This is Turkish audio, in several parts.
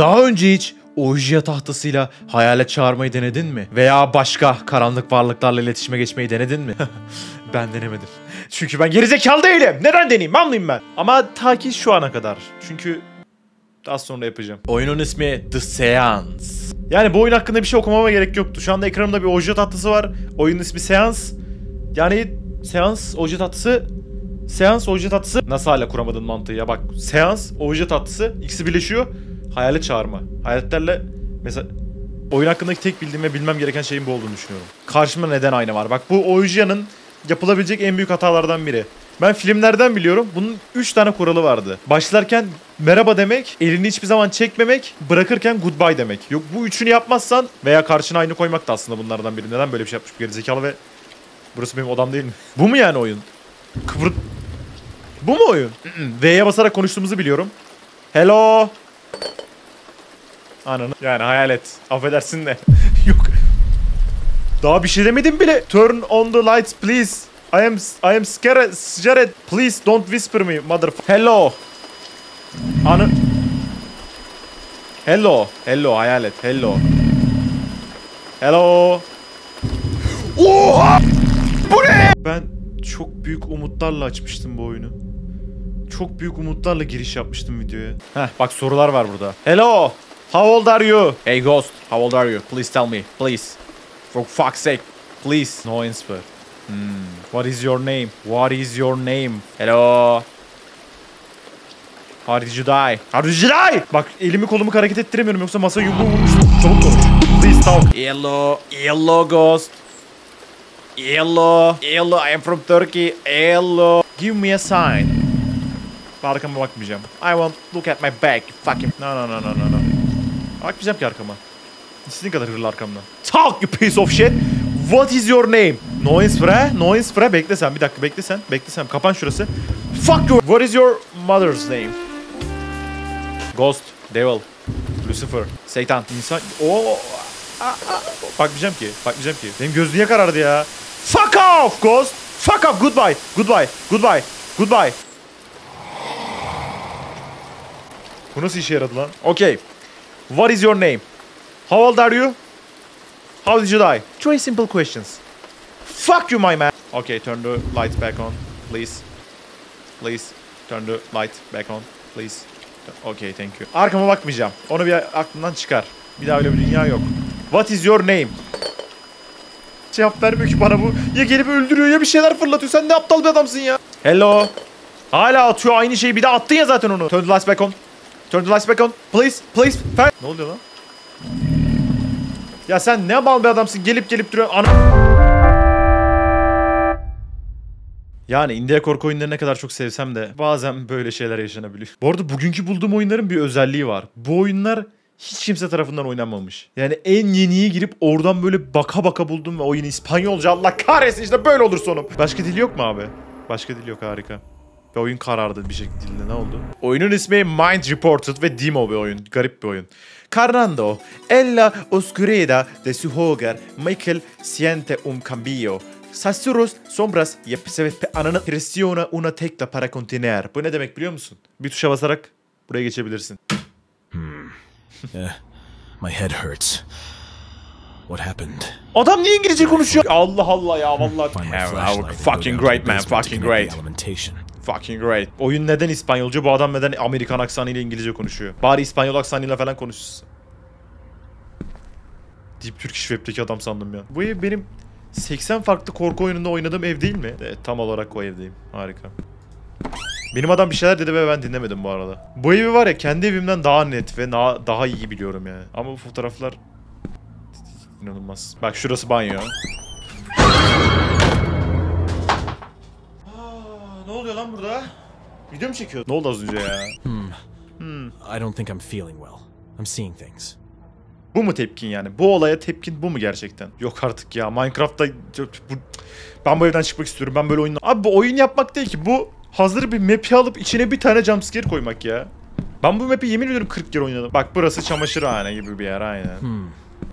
Daha önce hiç Ouija tahtasıyla hayalet çağırmayı denedin mi? Veya başka karanlık varlıklarla iletişime geçmeyi denedin mi? ben denemedim. Çünkü ben gerizekalı değilim. Neden deneyeyim? Anlayayım ben. Ama ta ki şu ana kadar. Çünkü daha sonra yapacağım. Oyunun ismi The Seance. Yani bu oyun hakkında bir şey okumama gerek yoktu. Şu anda ekranımda bir Ouija tahtası var. Oyunun ismi Seance. Yani Seans Ouija tatlısı Seans Ouija tatlısı nasıl hala kuramadın mantığı ya bak Seans Ouija tatlısı ikisi birleşiyor hayalet çağırma hayaletlerle mesela oyun hakkındaki tek bildiğim ve bilmem gereken şeyin bu olduğunu düşünüyorum karşımda neden ayna var bak bu Ouija'nın yapılabilecek en büyük hatalardan biri ben filmlerden biliyorum bunun 3 tane kuralı vardı başlarken merhaba demek elini hiçbir zaman çekmemek bırakırken goodbye demek yok bu üçünü yapmazsan veya karşına aynı koymak da aslında bunlardan biri neden böyle bir şey yapmış bu gerizekalı ve Burası benim odam değil mi? Bu mu yani oyun? Kıvır... Bu mu oyun? V'ye basarak konuştuğumuzu biliyorum. Hello. Ananı. Yani hayalet. Affedersin de. Yok. Daha bir şey demedim bile. Turn on the lights please. I am I am scared. scared. Please don't whisper me mother. Hello. Anı. Hello. Hello hayalet. Hello. Hello. Oha! Bu ne? Ben çok büyük umutlarla açmıştım bu oyunu. Çok büyük umutlarla giriş yapmıştım videoya. Heh bak sorular var burada. Hello. How old are you? Hey Ghost. How old are you? Please tell me. Please. For fuck's sake. Please. No answer. Hmm. What is your name? What is your name? Hello. How did you die? How did you die? Bak elimi kolumu hareket ettiremiyorum yoksa masa yumruğu vurmuştum. Çabuk konuş. Please talk. Hello. Hello Ghost. Hello. Hello. I am from Turkey. Hello. Give me a sign. Arkama bakmayacağım. I won't look at my back. Fucking. No no no no no no. Bakmayacağım ki arkama. İstediğin kadar hırlı arkamdan. Talk you piece of shit. What is your name? Noise fre. Noise fre. Bekle sen. Bir dakika bekle sen. Bekle sen. Kapan şurası. Fuck you. What is your mother's name? Ghost. Devil. Lucifer. Satan. İnsan. Oo. Aa, aa. Bakmayacağım ki. Bakmayacağım ki. Benim göz niye karardı ya? Fuck off Ghost. Fuck off. Goodbye. Goodbye. Goodbye. Goodbye. Bu nasıl işe yaradı lan? Okay. What is your name? How old are you? How did you die? Three simple questions. Fuck you, my man. Okay, turn the lights back on, please. Please, turn the light back on, please. Okay, thank you. Arkama bakmayacağım. Onu bir aklından çıkar. Bir daha öyle bir dünya yok. What is your name? Cevap vermiyor ki bana bu. Ya gelip öldürüyor ya bir şeyler fırlatıyor. Sen ne aptal bir adamsın ya. Hello. Hala atıyor aynı şeyi. Bir de attın ya zaten onu. Turn the lights back on. Turn the lights back on. Please, please. Fer ne oluyor lan? Ya sen ne mal bir adamsın. Gelip gelip duruyor. Ana... Yani India korku oyunları ne kadar çok sevsem de bazen böyle şeyler yaşanabiliyor. Bu arada bugünkü bulduğum oyunların bir özelliği var. Bu oyunlar hiç kimse tarafından oynanmamış. Yani en yeniye girip oradan böyle baka baka buldum ve oyun İspanyolca Allah kahretsin işte böyle olur sonum. Başka dil yok mu abi? Başka dil yok harika. Ve oyun karardı bir şekilde ne oldu? Oyunun ismi Mind Reported ve demo bir oyun. Garip bir oyun. Carnando, ella oscuridad de su hogar, Michael siente un cambio. Susurros, sombras y se ananı presiona una tecla para continuar. Bu ne demek biliyor musun? Bir tuşa basarak buraya geçebilirsin. Yeah, my head hurts. What happened? Adam niye İngilizce konuşuyor? Allah Allah ya vallahi. Fucking great man, fucking great. Fucking great. Oyun neden İspanyolca? Bu adam neden Amerikan aksanıyla İngilizce konuşuyor? Bari İspanyol aksanıyla falan konuşsun. Deep Turkish Web'deki adam sandım ya. Bu ev benim 80 farklı korku oyununda oynadığım ev değil mi? Evet, tam olarak o evdeyim. Harika. Benim adam bir şeyler dedi ve ben dinlemedim bu arada. Bu evi var ya kendi evimden daha net ve na- daha iyi biliyorum yani. Ama bu fotoğraflar inanılmaz. Bak şurası banyo. Video mu çekiyor? Ne oldu az önce ya? I don't think I'm feeling well. I'm seeing things. Bu mu tepkin yani? Bu olaya tepkin bu mu gerçekten? Yok artık ya. Minecraft'ta bu... ben bu evden çıkmak istiyorum. Ben böyle oyun... Abi bu oyun yapmak değil ki. Bu hazır bir map'i alıp içine bir tane jumpscare koymak ya. Ben bu map'i yemin ediyorum 40 kere oynadım. Bak burası çamaşırhane gibi bir yer aynen.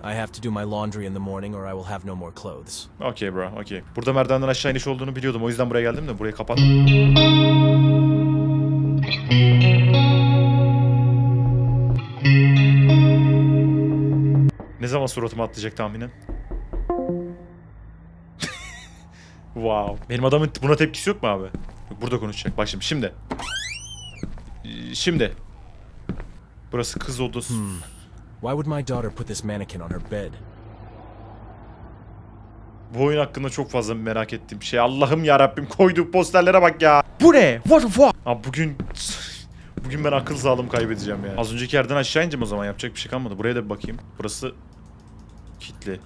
I have to do my laundry in the morning or I will have no more clothes. Okey bro, okey. Burada merdivenden aşağı iniş olduğunu biliyordum. O yüzden buraya geldim de burayı kapat. Ne zaman suratıma atlayacak tahminen? wow. Benim adamın buna tepkisi yok mu abi? Burada konuşacak. Bak şimdi. Şimdi. Şimdi. Burası kız odası. Why would my daughter put this mannequin on her bed? Bu oyun hakkında çok fazla merak ettiğim şey. Allah'ım ya Rabbim koyduğu posterlere bak ya. Bu ne? What the fuck? Abi bugün bugün ben akıl sağlığımı kaybedeceğim ya. Az önceki yerden aşağı ineceğim o zaman yapacak bir şey kalmadı. Buraya da bir bakayım. Burası kilitli.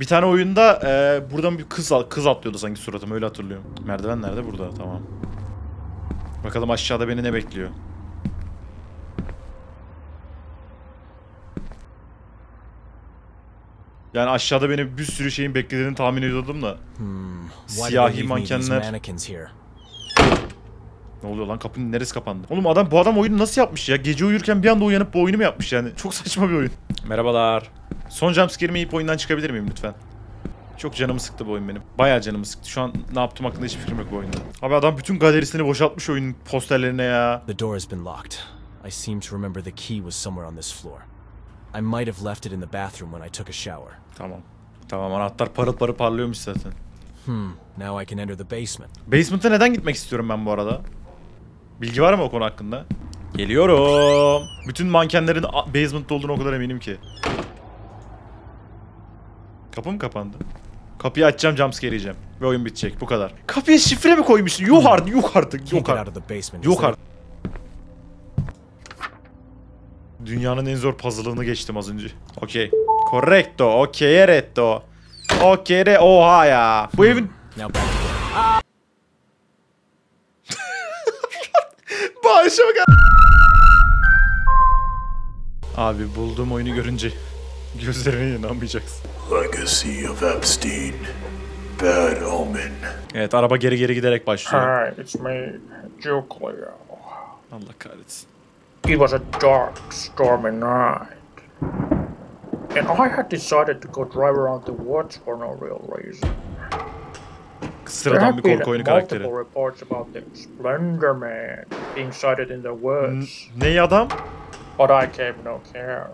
Bir tane oyunda e, buradan bir kız kız atlıyordu sanki suratıma öyle hatırlıyorum. Merdiven nerede? Burada tamam. Bakalım aşağıda beni ne bekliyor. Yani aşağıda beni bir sürü şeyin beklediğini tahmin ediyordum da. Did Siyahi mankenler. Ne oluyor lan kapının neresi kapandı? Oğlum adam bu adam oyunu nasıl yapmış ya? Gece uyurken bir anda uyanıp bu oyunu mu yapmış yani? Çok saçma bir oyun. Merhabalar. Son jumpscare'imi yiyip oyundan çıkabilir miyim lütfen? Çok canımı sıktı bu oyun benim. Bayağı canımı sıktı. Şu an ne yaptım hakkında hiçbir fikrim yok bu oyunda. Abi adam bütün galerisini boşaltmış oyunun posterlerine ya. The door has been locked. I seem to remember the key was somewhere on this floor. I might have left it in the bathroom when I took a shower. Tamam. Tamam anahtar parıl parıl parlıyormuş zaten. Hmm, now I can enter the basement. Basement'a neden gitmek istiyorum ben bu arada? Bilgi var mı o konu hakkında? Geliyorum. Bütün mankenlerin basement'ta olduğunu o kadar eminim ki. Kapı mı kapandı? Kapıyı açacağım jumpscare yiyeceğim. Ve oyun bitecek. Bu kadar. Kapıya şifre mi koymuşsun? Artık, yok artık, out artık. Is Yok there- artık. Dünyanın en zor puzzle'ını geçtim az önce. Okey. Correcto. Okey, retto. Okey. Oha ya. Bu evin... Now back Bağışa bak. Abi bulduğum oyunu görünce gözlerine inanmayacaksın. Legacy of Epstein. Bad omen. Evet araba geri geri giderek başlıyor. Hi, it's me, Cleo. Allah kahretsin. It was a dark, stormy night. And I had decided to go drive around the woods for no real reason. Sıradan bir korku oyunu karakteri. reports about the Splendor Man being sighted in the woods, Neyi adam? but I gave no care.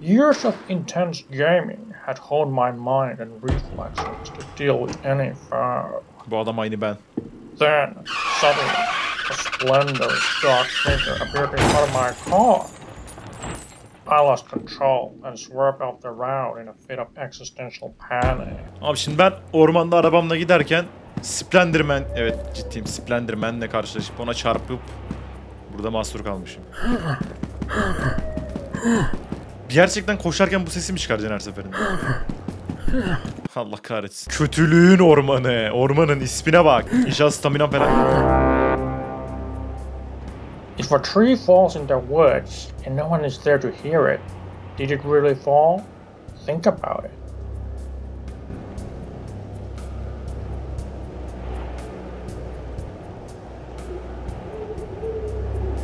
Years of intense gaming had honed my mind and reflexes to deal with any foe. Bu adam aynı ben. Then, suddenly, a splendid dark figure appeared in front of my car. Lost control and swerved off the road in a fit of existential panic. Abi şimdi ben ormanda arabamla giderken Splenderman, evet ciddiyim Splenderman'le karşılaşıp ona çarpıp burada mahsur kalmışım. Gerçekten koşarken bu sesi mi çıkaracaksın her seferinde? Allah kahretsin. Kötülüğün ormanı. Ormanın ismine bak. İnşallah stamina falan. If a tree falls in the woods and no one is there to hear it, did it really fall? Think about it.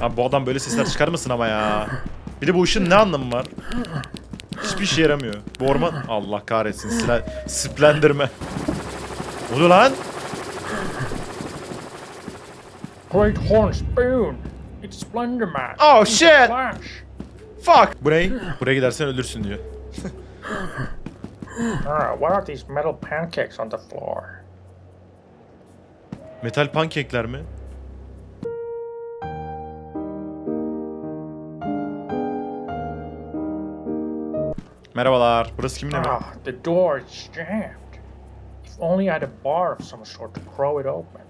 Abi bu adam böyle sesler çıkarmasın ama ya. Bir de bu ışın ne anlamı var? Hiçbir işe yaramıyor. Bu orman... Allah kahretsin. Splenderman. Ne oluyor lan? Great Horn Spoon! It's Splendor Man! Oh, the shit! Fuck! Bu ne? Buraya gidersen ölürsün diyor. Ah, what are these metal pancakes on the floor? Metal pankekler mi? Merhabalar. Burası kimin evi? Ah, the door is jammed. If only I had a bar of some sort to throw it open.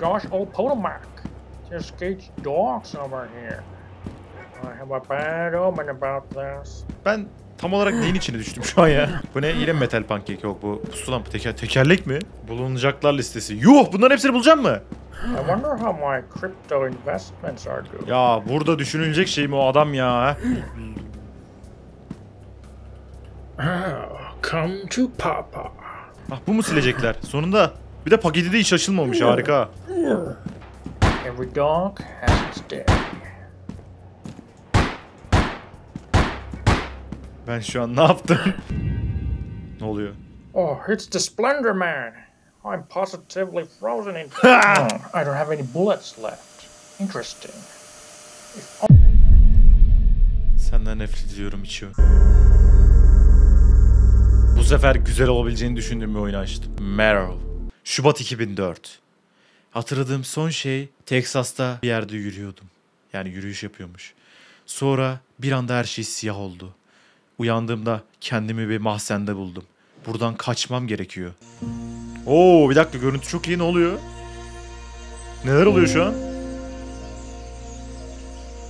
Gosh, old Potomac. There's Gates dogs over here. I have a bad omen about this. Ben tam olarak neyin içine düştüm şu an ya? Bu ne? Yine metal pankek yok bu. Pusulan bu teker tekerlek mi? Bulunacaklar listesi. Yuh! Bunların hepsini bulacağım mı? I wonder how my crypto investments are doing. Ya burada düşünülecek şey mi o adam ya? Come to Papa. Ah bu mu silecekler? Sonunda. Bir de paketi de hiç açılmamış harika. Every dog has its day. Ben şu an ne yaptım? ne oluyor? Oh, it's the Splendor Man. I'm positively frozen in. I don't have any bullets left. Interesting. Senden nefret ediyorum içi. Bu sefer güzel olabileceğini düşündüğüm bir oyunu açtım. Marrow. Şubat 2004. Hatırladığım son şey Teksas'ta bir yerde yürüyordum. Yani yürüyüş yapıyormuş. Sonra bir anda her şey siyah oldu. Uyandığımda kendimi bir mahzende buldum. Buradan kaçmam gerekiyor. Oo bir dakika görüntü çok iyi ne oluyor? Neler oluyor şu an?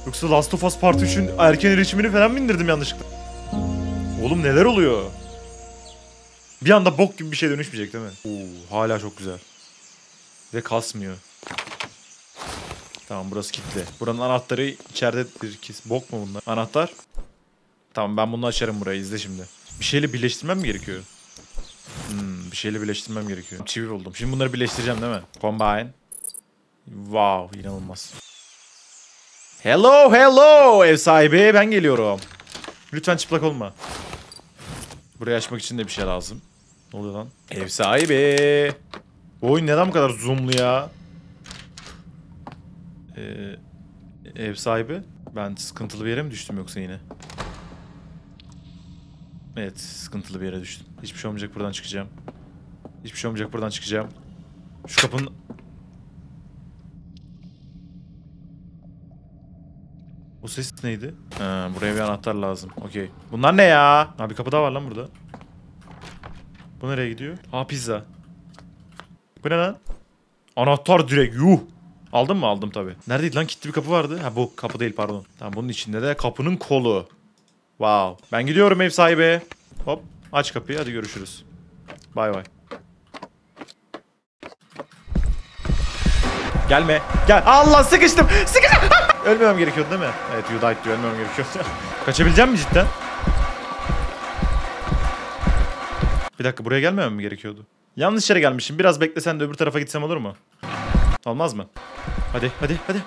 Yoksa Last of Us Part 3'ün erken erişimini falan mı indirdim yanlışlıkla? Oğlum neler oluyor? Bir anda bok gibi bir şey dönüşmeyecek değil mi? Oo, hala çok güzel. Ve kasmıyor. Tamam burası kilitli. Buranın anahtarı içeridedir ki. Bok mu bunlar? Anahtar. Tamam ben bunu açarım burayı izle şimdi. Bir şeyle birleştirmem mi gerekiyor? Hmm, bir şeyle birleştirmem gerekiyor. Çivi buldum. Şimdi bunları birleştireceğim değil mi? Combine. Wow inanılmaz. Hello hello ev sahibi ben geliyorum. Lütfen çıplak olma. Burayı açmak için de bir şey lazım. Ne oluyor lan? Ev sahibi. Bu oyun neden bu kadar zoomlu ya? Ee, ev sahibi. Ben sıkıntılı bir yere mi düştüm yoksa yine? Evet sıkıntılı bir yere düştüm. Hiçbir şey olmayacak buradan çıkacağım. Hiçbir şey olmayacak buradan çıkacağım. Şu kapının... O ses neydi? Ha, buraya bir anahtar lazım. Okey. Bunlar ne ya? Ha bir kapı daha var lan burada. Bu nereye gidiyor? Ha pizza. Bu ne lan? Anahtar direkt yuh. Aldın mı? Aldım tabi. Neredeydi lan? Kilitli bir kapı vardı. Ha bu kapı değil pardon. Tamam bunun içinde de kapının kolu. Wow. Ben gidiyorum ev sahibi. Hop. Aç kapıyı hadi görüşürüz. Bay bay. Gelme. Gel. Allah sıkıştım. Sıkıştım. Ölmemem gerekiyordu değil mi? Evet you died diyor. Ölmemem gerekiyordu. Kaçabileceğim mi cidden? Bir dakika buraya gelmemem mi gerekiyordu? Yanlış yere gelmişim. Biraz beklesen de öbür tarafa gitsem olur mu? Olmaz mı? Hadi hadi hadi.